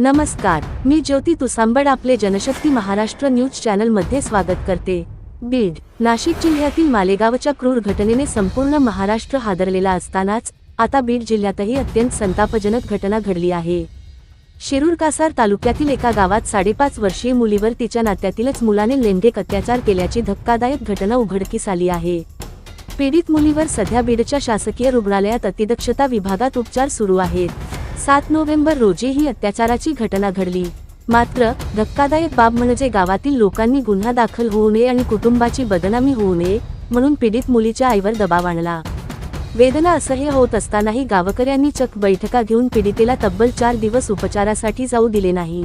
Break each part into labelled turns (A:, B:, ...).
A: नमस्कार मी ज्योती तुसांबड आपले जनशक्ती महाराष्ट्र न्यूज चॅनलमध्ये स्वागत करते. बीड नाशिक जिल्ह्यातील मालेगावच्या क्रूर घटनेने संपूर्ण महाराष्ट्र हादरलेला असतानाच आता बीड जिल्ह्यातही अत्यंत संतापजनक घटना घडली आहे. शिरूर कासार तालुक्यातील एका गावात साडेपाच वर्षीय मुलीवर तिच्या नात्यातीलच मुलाने लेंढेक अत्याचार केल्याची धक्कादायक घटना उघडकीस आली आहे. पीडित मुलीवर सध्या बीडच्या शासकीय रुग्णालयात अतिदक्षता विभागात उपचार सुरू आहेत. सात नोव्हेंबर रोजी ही अत्याचाराची घटना घडली. मात्र धक्कादायक बाब म्हणजे गावातील लोकांनी गुन्हा दाखल होऊ नये आणि कुटुंबाची बदनामी होऊ नये म्हणून पीडित मुलीच्या आईवर दबाव आणला. वेदना असह्य होत असतानाही गावकऱ्यांनी चक बैठका घेऊन पीडितेला तब्बल चार दिवस उपचारासाठी जाऊ दिले नाही.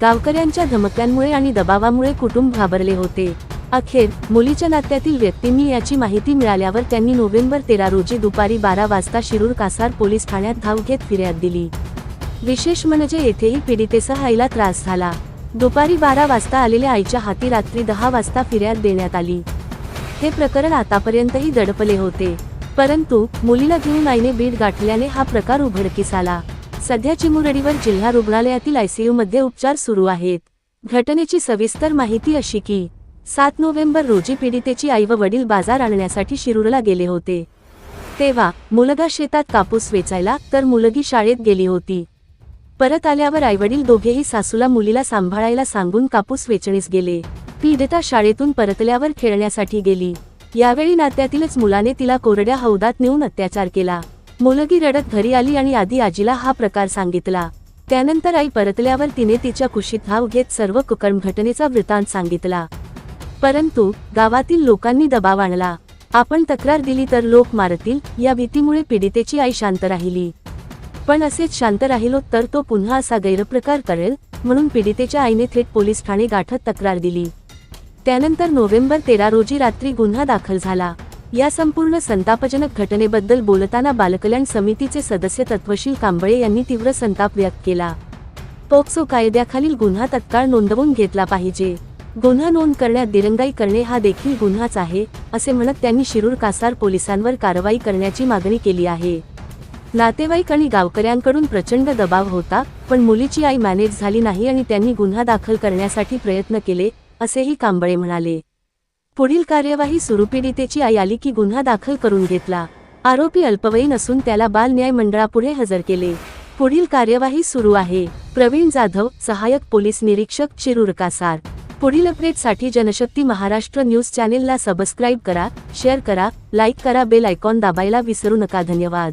A: गावकऱ्यांच्या धमक्यांमुळे आणि दबावामुळे कुटुंब घाबरले होते. अखेर मुलीच्या नात्यातील व्यक्तींनी याची माहिती मिळाल्यावर त्यांनी नोव्हेंबर तेरा रोजी दुपारी बारा वाजता शिरूर कासार पोलीस ठाण्यात धाव घेत फिर्याद दिली. विशेष म्हणजे येथेही पीडितेसह आईला त्रास झाला. दुपारी बारा वाजता आलेल्या आईच्या हाती रात्री दहा वाजता फिर्याद देण्यात आली. हे प्रकरण आतापर्यंतही दडपले होते. परंतु मुलीला घेऊन आईने बीड गाठल्याने हा प्रकार उघडकीस आला. सध्या चिमुरडीवर जिल्हा रुग्णालयातील आयसीयू मध्ये उपचार सुरू आहेत. घटनेची सविस्तर माहिती अशी की सात नोव्हेंबर रोजी पीडितेची आई व वडील बाजार आणण्यासाठी शिरूरला गेले होते. तेव्हा मुलगा शेतात कापूस वेचायला तर मुलगी शाळेत गेली होती. परत आल्यावर आईवडील दोघेही सासूला मुलीला सांभाळायला सांगून कापूस वेचणीस गेले. पीडिता शाळेतून परतल्यावर खेळण्यासाठी गेली. यावेळी नात्यातीलच मुलाने तिला कोरड्या हौदात नेऊन अत्याचार केला. मुलगी रडत घरी आली आणि आधी आजीला हा प्रकार सांगितला. त्यानंतर आई परतल्यावर तिने तिच्या कुशीत धाव घेत सर्व कुकर्म घटनेचा वृत्तांत सांगितला. परंतु गावातील लोकांनी दबाव आणला. आपण तक्रार दिली तर लोक मारतील या भीतीमुळे पीडितेची आई शांत राहिली. पण असेच शांत राहिलो तर तो पुन्हा असा गैरप्रकार करेल म्हणून पीडितेच्या आईने थेट पोलीस ठाणे गाठत तक्रार दिली. त्यानंतर नोव्हेंबर तेरा रोजी रात्री गुन्हा दाखल झाला. या संपूर्ण संतापजनक घटनेबद्दल बोलताना बालकल्याण समितीचे सदस्य तत्वशील कांबळे यांनी तीव्र संताप व्यक्त केला. पोक्सो कायद्याखालील गुन्हा तत्काळ नोंदवून घेतला पाहिजे. गुन्हा नोंद करण्यात दिरंगाई करणे हा देखील गुन्हाच आहे असे म्हणत त्यांनी शिरूर कासार पोलिसांवर कारवाई करण्याची मागणी केली आहे. नातेवाईक आणि गावकऱ्यांकडून प्रचंड दबाव होता पण मुलीची आई मॅनेज झाली नाही आणि त्यांनी गुन्हा दाखल करण्यासाठी प्रयत्न केले असेही कांबळे म्हणाले. पुढील कार्यवाही सुरू पीडितेची आई आली की गुन्हा दाखल करून घेतला. आरोपी अल्पवयीन असून त्याला बाल न्याय मंडळापुढे हजर केले. पुढील कार्यवाही सुरू आहे. प्रवीण जाधव सहाय्यक पोलीस निरीक्षक शिरूर कासार पुढील अपडेटसाठी जनशक्ती महाराष्ट्र न्यूज चॅनेलला सबस्क्राईब करा शेअर करा लाईक करा बेल आयकॉन दाबायला विसरू नका. धन्यवाद.